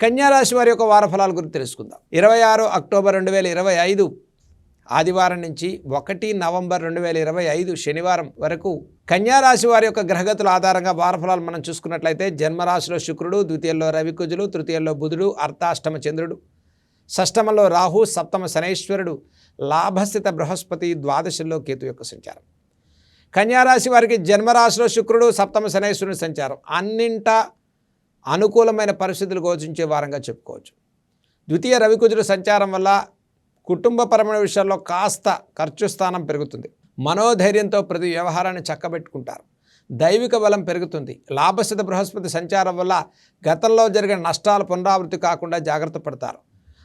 కన్యారాశి వారి యొక్క వారఫలాల గురించి తెలుసుకుందాం. ఇరవై ఆరు అక్టోబర్ రెండు వేల ఇరవై ఐదు ఆదివారం నుంచి ఒకటి నవంబర్ రెండు వేల ఇరవై ఐదు శనివారం వరకు కన్యారాశి వారి యొక్క గ్రహగతుల ఆధారంగా వారఫలాలు మనం చూసుకున్నట్లయితే జన్మరాశిలో శుక్రుడు ద్వితీయంలో రవికుజులు తృతీయంలో బుధుడు అర్ధాష్టమ చంద్రుడు షష్టమంలో రాహు సప్తమ శనైశ్వరుడు లాభస్థిత బృహస్పతి ద్వాదశంలో కేతు యొక్క సంచారం. కన్యారాశి వారికి జన్మరాశిలో శుక్రుడు సప్తమ శనైశ్వరుని సంచారం. అన్నింటా అనుకూలమైన పరిస్థితులు గోచించే వారంగా చెప్పుకోవచ్చు. ద్వితీయ రవికుజుడు సంచారం వల్ల కుటుంబపరమైన విషయాల్లో కాస్త ఖర్చు స్థానం పెరుగుతుంది. మనోధైర్యంతో ప్రతి వ్యవహారాన్ని చక్కబెట్టుకుంటారు. దైవిక బలం పెరుగుతుంది. లాభస్థిత బృహస్పతి సంచారం వల్ల గతంలో జరిగిన నష్టాలు పునరావృతి కాకుండా జాగ్రత్త పడతారు.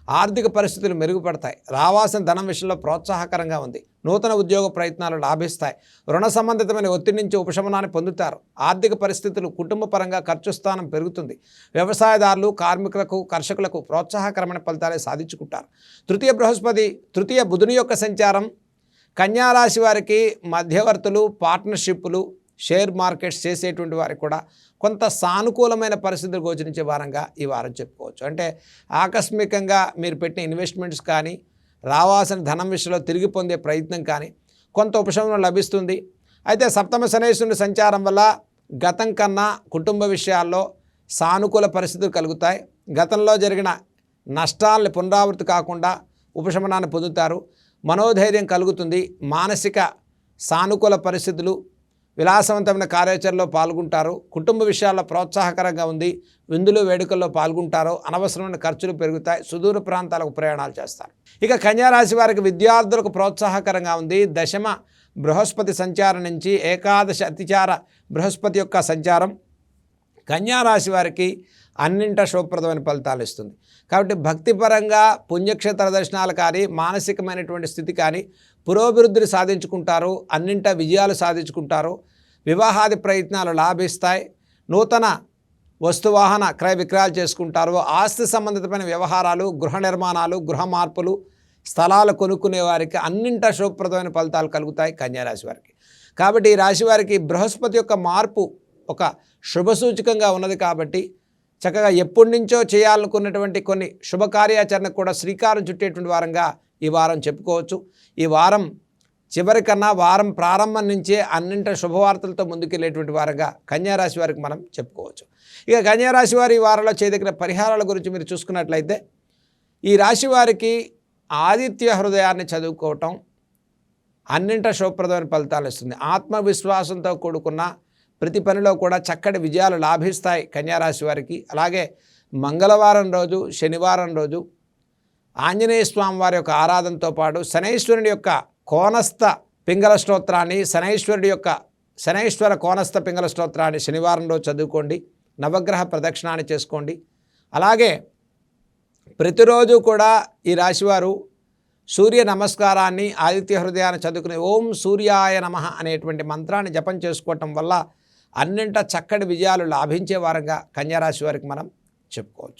ఆర్థిక పరిస్థితులు మెరుగుపడతాయి. రావాల్సిన ధనం విషయంలో ప్రోత్సాహకరంగా ఉంది. నూతన ఉద్యోగ ప్రయత్నాలు లాభిస్తాయి. రుణ సంబంధితమైన ఒత్తిడి నుంచి ఉపశమనాన్ని పొందుతారు. ఆర్థిక పరిస్థితులు కుటుంబ పరంగా ఖర్చు స్థానం పెరుగుతుంది. వ్యవసాయదారులు కార్మికులకు కర్షకులకు ప్రోత్సాహకరమైన ఫలితాలే సాధించుకుంటారు. తృతీయ బృహస్పతి తృతీయ బుధుని యొక్క సంచారం కన్యారాశి వారికి మధ్యవర్తులు పార్ట్నర్షిప్లు షేర్ మార్కెట్స్ చేసేటువంటి వారికి కూడా కొంత సానుకూలమైన పరిస్థితులు గోచరించే వారంగా ఈ వారం చెప్పుకోవచ్చు. అంటే ఆకస్మికంగా మీరు పెట్టిన ఇన్వెస్ట్మెంట్స్ కానీ రావాల్సిన ధనం విషయంలో తిరిగి పొందే ప్రయత్నం కానీ కొంత ఉపశమనం లభిస్తుంది. అయితే సప్తమ శనేశ్వరుని సంచారం వల్ల గతం కన్నా కుటుంబ విషయాల్లో సానుకూల పరిస్థితులు కలుగుతాయి. గతంలో జరిగిన నష్టాలని పునరావృతి కాకుండా ఉపశమనాన్ని పొందుతారు. మనోధైర్యం కలుగుతుంది. మానసిక సానుకూల పరిస్థితులు విలాసవంతమైన కార్యాచరణలో పాల్గొంటారు కుటుంబ విషయాల్లో ప్రోత్సాహకరంగా ఉంది విందులు వేడుకల్లో పాల్గొంటారు అనవసరమైన ఖర్చులు పెరుగుతాయి సుదూర ప్రాంతాలకు ప్రయాణాలు చేస్తారు. ఇక కన్యారాశి వారికి విద్యార్థులకు ప్రోత్సాహకరంగా ఉంది దశమ బృహస్పతి సంచారం నుంచి ఏకాదశ అతిచార బృహస్పతి యొక్క సంచారం. కన్యారాశి వారికి అన్నింట శుభప్రదమైన ఫలితాలు ఇస్తుంది. కాబట్టి భక్తిపరంగా పుణ్యక్షేత్ర దర్శనాలు కానీ మానసికమైనటువంటి స్థితి కానీ పురోభివృద్ధిని సాధించుకుంటారు అన్నింట విజయాలు సాధించుకుంటారు. వివాహాది ప్రయత్నాలు లాభిస్తాయి. నూతన వస్తువాహన క్రయ విక్రయాలు చేసుకుంటారు. ఆస్తి సంబంధితమైన వ్యవహారాలు గృహ నిర్మాణాలు గృహ మార్పులు స్థలాలు కొనుక్కునే వారికి అన్నింట శుభప్రదమైన ఫలితాలు కలుగుతాయి కన్యారాశి వారికి. కాబట్టి ఈ రాశి వారికి బృహస్పతి యొక్క మార్పు ఒక శుభసూచకంగా ఉన్నది కాబట్టి చక్కగా ఎప్పటి నుంచో చేయాలనుకున్నటువంటి కొన్ని శుభకార్యాచరణకు కూడా శ్రీకారం చుట్టేటువంటి వారంగా ఈ వారం చెప్పుకోవచ్చు. ఈ వారం చివరికన్నా వారం ప్రారంభం నుంచే అన్నింటి శుభవార్తలతో ముందుకెళ్ళేటువంటి వారంగా కన్యారాశి వారికి మనం చెప్పుకోవచ్చు. ఇక కన్యారాశి వారి ఈ వారంలో చేయదగిన పరిహారాల గురించి మీరు చూసుకున్నట్లయితే ఈ రాశి వారికి ఆదిత్య హృదయాన్ని చదువుకోవటం అన్నింట శుభప్రదమైన ఫలితాలు ఇస్తుంది. ఆత్మవిశ్వాసంతో కూడుకున్న ప్రతి పనిలో కూడా చక్కటి విజయాలు లాభిస్తాయి కన్యారాశి వారికి. అలాగే మంగళవారం రోజు శనివారం రోజు ఆంజనేయ స్వామి వారి యొక్క ఆరాధనతో పాటు శనైశ్వరుని యొక్క కోనస్థ పింగళ స్తోత్రాన్ని శనైశ్వరుడి యొక్క శనైశ్వర కోనస్థ పింగళ స్తోత్రాన్ని శనివారం రోజు చదువుకోండి. నవగ్రహ ప్రదక్షిణాన్ని చేసుకోండి. అలాగే ప్రతిరోజు కూడా ఈ రాశివారు సూర్య నమస్కారాన్ని ఆదిత్య హృదయాన్ని చదువుకుని ఓం సూర్యాయ నమ అనేటువంటి మంత్రాన్ని జపం చేసుకోవటం వల్ల అన్నింట చక్కటి విజయాలు లాభించే వారంగా కన్యారాశి వారికి మనం చెప్పుకోవచ్చు.